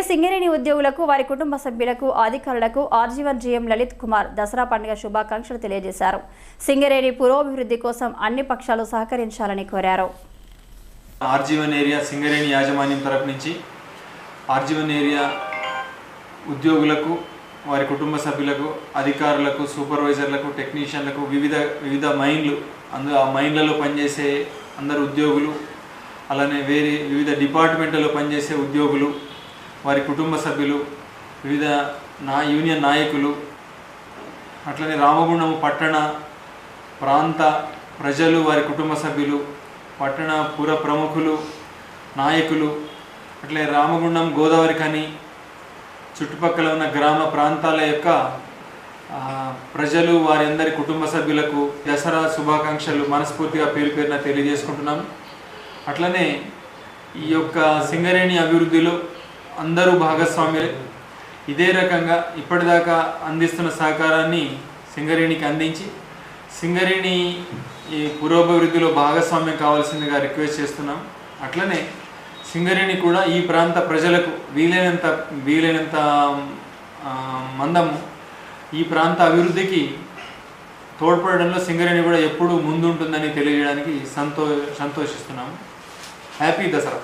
అలాగే సింగరేణి ఉద్యోగులకు వారి కుటుంబ సభ్యులకు అధికారులకు RG one GM Lalit Kumar Dasara పండుగ శుభాకాంక్షలు తెలియజేశారు. సింగరేణి పురోభివృద్ధి కోసం అన్ని పక్షాలు సహకరించాలని కోరారు. ఆర్జీవన్ ఏరియా సింగరేణి యాజమాన్యం తరపు నుంచి ఆర్జీవన్ ఏరియా ఉద్యోగులకు వారి కుటుంబ సభ్యులకు అధికారులకు సూపర్వైజర్లకు టెక్నీషియన్లకు వివిధ వివిధ మైన్లు అందు ఆ మైన్లలో పనిచేసే అందరు ఉద్యోగులు అలానే వేరే వివిధ డిపార్ట్మెంట్లలో పనిచేసే ఉద్యోగులు వారి కుటుంబ సభ్యులు వివిధ నా యూనియన్ నాయకులు అట్లనే రామగుండం పట్టణ ప్రాంత ప్రజలు వారి కుటుంబ సభ్యులు పట్టణ పుర ప్రముఖులు నాయకులు అట్లే రామగుండం గోదావరి కానీ చుట్టుపక్కల ఉన్న గ్రామ ప్రాంతాల యొక్క ప్రజలు వారి అందరి కుటుంబ సభ్యులకు దసరా శుభాకాంక్షలు మనస్ఫూర్తిగా పేరు పేరున తెలియజేసుకుంటున్నాం. అట్లనే ఈ యొక్క సింగరేణి అభివృద్ధిలో అందరూ భాగస్వామ్యులే ఇదే రకంగా ఇప్పటిదాకా అందిస్తున్న సహకారాన్ని సింగరేణికి అందించి సింగరేణి ఈ పురోభివృద్ధిలో భాగస్వామ్యం కావాల్సిందిగా రిక్వెస్ట్ చేస్తున్నాం. అట్లనే సింగరేణి కూడా ఈ ప్రాంత ప్రజలకు వీలైనంత వీలైనంత మందము ఈ ప్రాంత అభివృద్ధికి తోడ్పడడంలో సింగరేణి కూడా ఎప్పుడూ ముందుంటుందని తెలియజేయడానికి సంతో సంతోషిస్తున్నాము. హ్యాపీ దసరా.